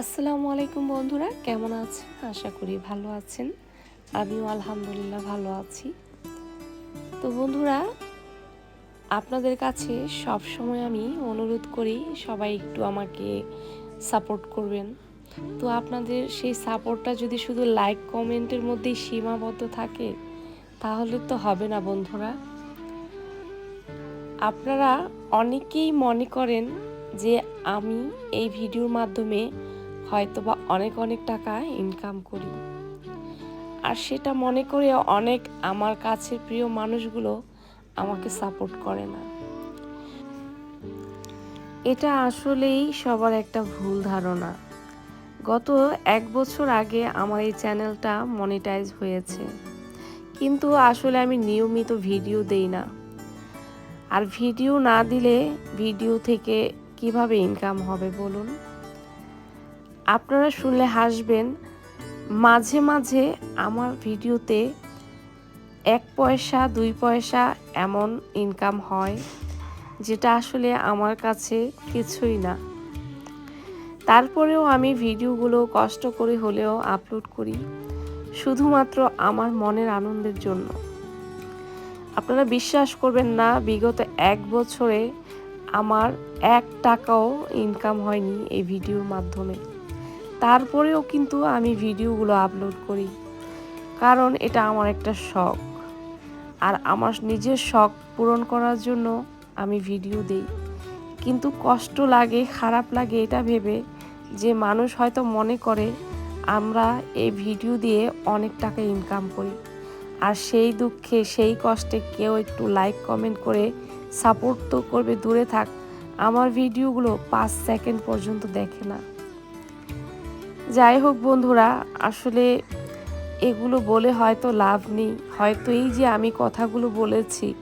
আসসালামু আলাইকুম বন্ধুরা, কেমন আছেন? আশা করি ভালো আছেন। আমিও আলহামদুলিল্লাহ ভালো আছি। তো বন্ধুরা, আপনাদের কাছে সব সময় আমি অনুরোধ করি, সবাই একটু আমাকে সাপোর্ট করবেন। তো আপনাদের সেই সাপোর্টটা যদি শুধু লাইক কমেন্টের মধ্যেই সীমাবদ্ধ থাকে, তাহলে তো হবে না বন্ধুরা। আপনারা অনেকেই মনে করেন যে আমি এই ভিডিওর মাধ্যমে হয়তো বা অনেক অনেক টাকা ইনকাম করি। আর সেটা মনে করে অনেক আমার কাছের প্রিয় মানুষগুলো আমাকে সাপোর্ট করে না। এটা আসলেই সবার একটা ভুল ধারণা। গত এক বছর আগে আমার এই চ্যানেলটা মনিটাইজ হয়েছে। কিন্তু আসলে আমি নিয়মিত ভিডিও দেই না। আর ভিডিও না দিলে ভিডিও থেকে কীভাবে ইনকাম হবে বলুন? আপনারা শুনলে হাসবেন, মাঝে মাঝে আমার ভিডিওতে এক পয়সা, দুই পয়সা এমন ইনকাম হয়, যেটা আসলে আমার কাছে কিছুই না। তারপরেও আমি ভিডিওগুলো কষ্ট করে হলেও আপলোড করি, শুধুমাত্র আমার মনের আনন্দের জন্য। আপনারা বিশ্বাস করবেন না, বিগত এক বছরে আমার এক টাকাও ইনকাম হয়নি এই ভিডিওর মাধ্যমে। তারপরেও কিন্তু আমি ভিডিওগুলো আপলোড করি। কারণ এটা আমার একটা শখ। আর আমার নিজের শখ পূরণ করার জন্য আমি ভিডিও দেই। কিন্তু কষ্ট লাগে, খারাপ লাগে এটা ভেবে যে মানুষ হয়তো মনে করে, আমরা এই ভিডিও দিয়ে অনেক টাকা ইনকাম করি। আর সেই দুঃখে, সেই কষ্টে কেউ একটু লাইক কমেন্ট করে সাপোর্ট তো করবে, দূরে থাক। আমার ভিডিওগুলো পাঁচ সেকেন্ড পর্যন্ত দেখে না। যাই হোক বন্ধুরা, আসলে এগুলো বলে হয়তো লাভ নেই। হয়তো এই যে আমি কথাগুলো বলেছি,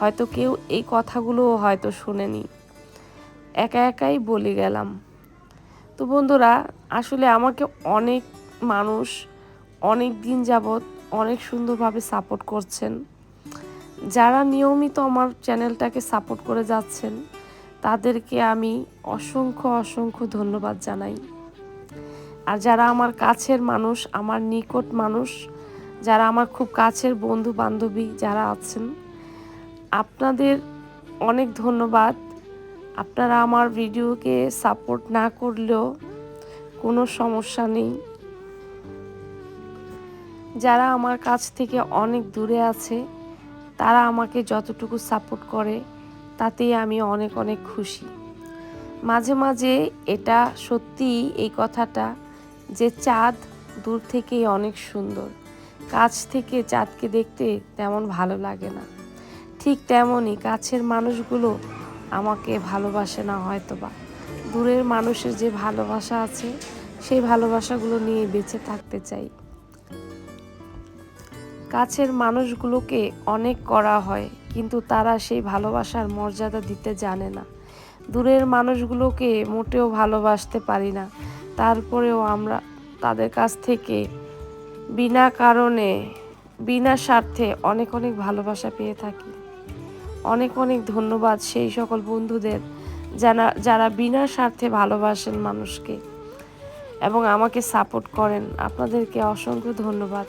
হয়তো কেউ এই কথাগুলো হয়তো শুনেনি। একা একাই বলে গেলাম। তো বন্ধুরা, আসলে আমাকে অনেক মানুষ অনেক দিন যাবৎ অনেক সুন্দরভাবে সাপোর্ট করছেন। যারা নিয়মিত আমার চ্যানেলটাকে সাপোর্ট করে যাচ্ছেন, তাদেরকে আমি অসংখ্য অসংখ্য ধন্যবাদ জানাই। আর যারা আমার কাছের মানুষ, আমার নিকট মানুষ, যারা আমার খুব কাছের বন্ধু বান্ধবী যারা আছেন, আপনাদের অনেক ধন্যবাদ। আপনারা আমার ভিডিওকে সাপোর্ট না করলেও কোনো সমস্যা নেই। যারা আমার কাছ থেকে অনেক দূরে আছে, তারা আমাকে যতটুকু সাপোর্ট করে, তাতেই আমি অনেক অনেক খুশি। মাঝে মাঝে এটা সত্যি এই কথাটা যে চাঁদ দূর থেকেই অনেক সুন্দর। কাছ থেকে চাঁদকে দেখতে তেমন ভালো লাগে না। ঠিক তেমনই কাছের মানুষগুলো আমাকে ভালোবাসে না হয়তো বা দূরের মানুষের যে ভালোবাসা আছে, সেই ভালোবাসাগুলো নিয়ে বেঁচে থাকতে চাই। কাছের মানুষগুলোকে অনেক করা হয়, কিন্তু তারা সেই ভালোবাসার মর্যাদা দিতে জানে না। দূরের মানুষগুলোকে মোটেও ভালোবাসতে পারি না। তারপরেও আমরা তাদের কাছ থেকে বিনা কারণে, বিনা স্বার্থে অনেক অনেক ভালোবাসা পেয়ে থাকি। অনেক অনেক ধন্যবাদ সেই সকল বন্ধুদের যারা যারা বিনা স্বার্থে ভালোবাসেন মানুষকে এবং আমাকে সাপোর্ট করেন। আপনাদেরকে অসংখ্য ধন্যবাদ।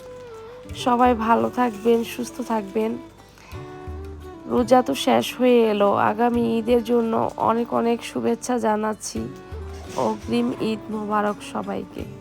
সবাই ভালো থাকবেন, সুস্থ থাকবেন। রোজা তো শেষ হয়ে এলো। আগামী ঈদের জন্য অনেক অনেক শুভেচ্ছা জানাচ্ছি। অগ্রিম ঈদ মোবারক সবাইকে।